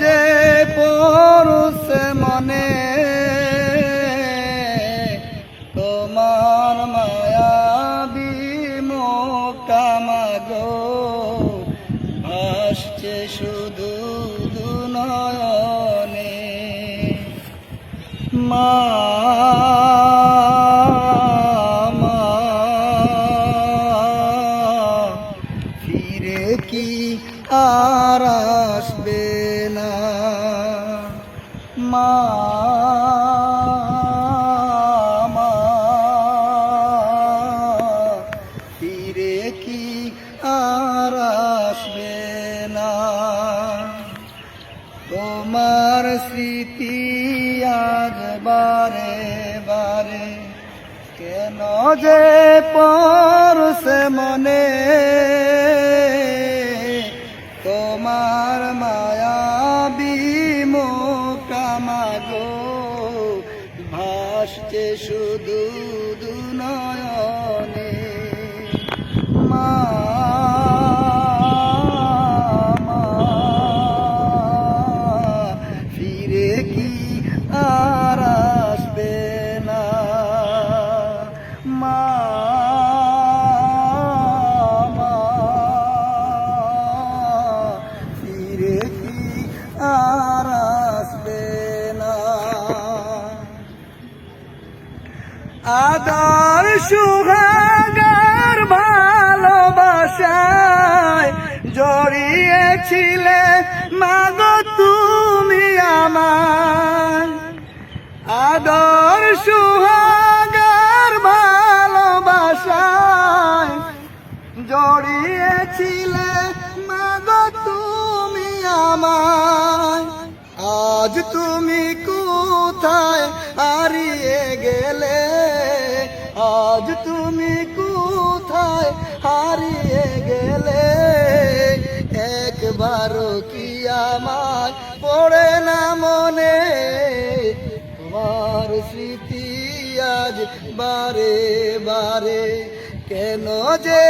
যে পরুষে মনে তোমার মায়া বিমোকামাগো আসছে শুধু দুনয়নে। মা, ফিরে কি আর আসবে না। মা ফিরে কি আর আসবে না? তোমার স্মৃতি আজ বারে বারে, কেন যে পরশে মনে? বিমোকামাগো ভাসছে শুধু দুনয়নে। আদার সুহাগার ভালোবাসায় জড়িয়েছিলে, মাগো তুমি আমার আদর সুহাগার ভালোবাসায় জড়িয়েছিলে, মাগো তুমি আমায়। আজ তুমি কোথায় হারিয়ে গেলে? আজ তুমি কোথায় হারিয়ে গেলে? একবারও কি আমার পড়ে না মনে? তোমার স্মৃতি আজ বারে বারে, কেন যে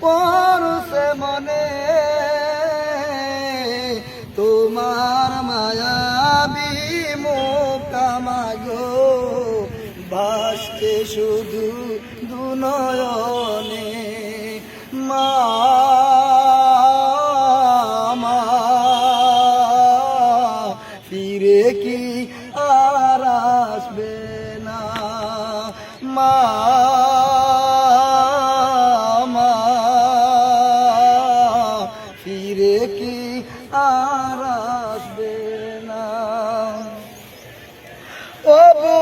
পরশে মনে? শুধু দুনয়নে মা ফিরে কি আর আসবে না? মা মা, ফিরে কি আর আসবে না? ও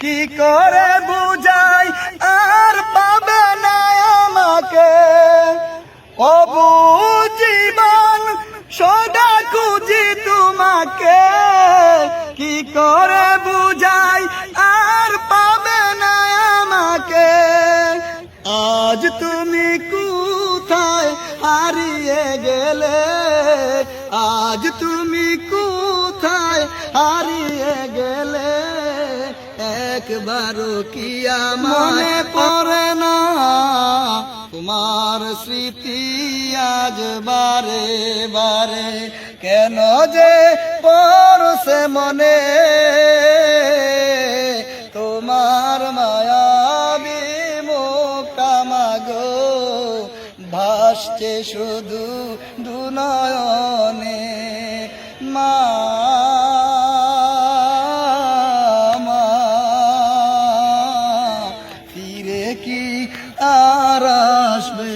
কি করে বুঝাই? আর পাবে না আমাকে। ও জীবন সদা খুঁজি তোমাকে। কি করে বুঝাই? আর পাবে না আমাকে। আজ তুমি কোথায় হারিয়ে গেলে? আজ তুমি কোথায় হারিয়ে গেলে? একবারও কি মনে পড়ে না তোমার স্মৃতি আজ বারে বারে। কেন যে পরশে মনে? তোমার মায়া বিমোকামাগো ভাসছে শুধু কি আর আসবে?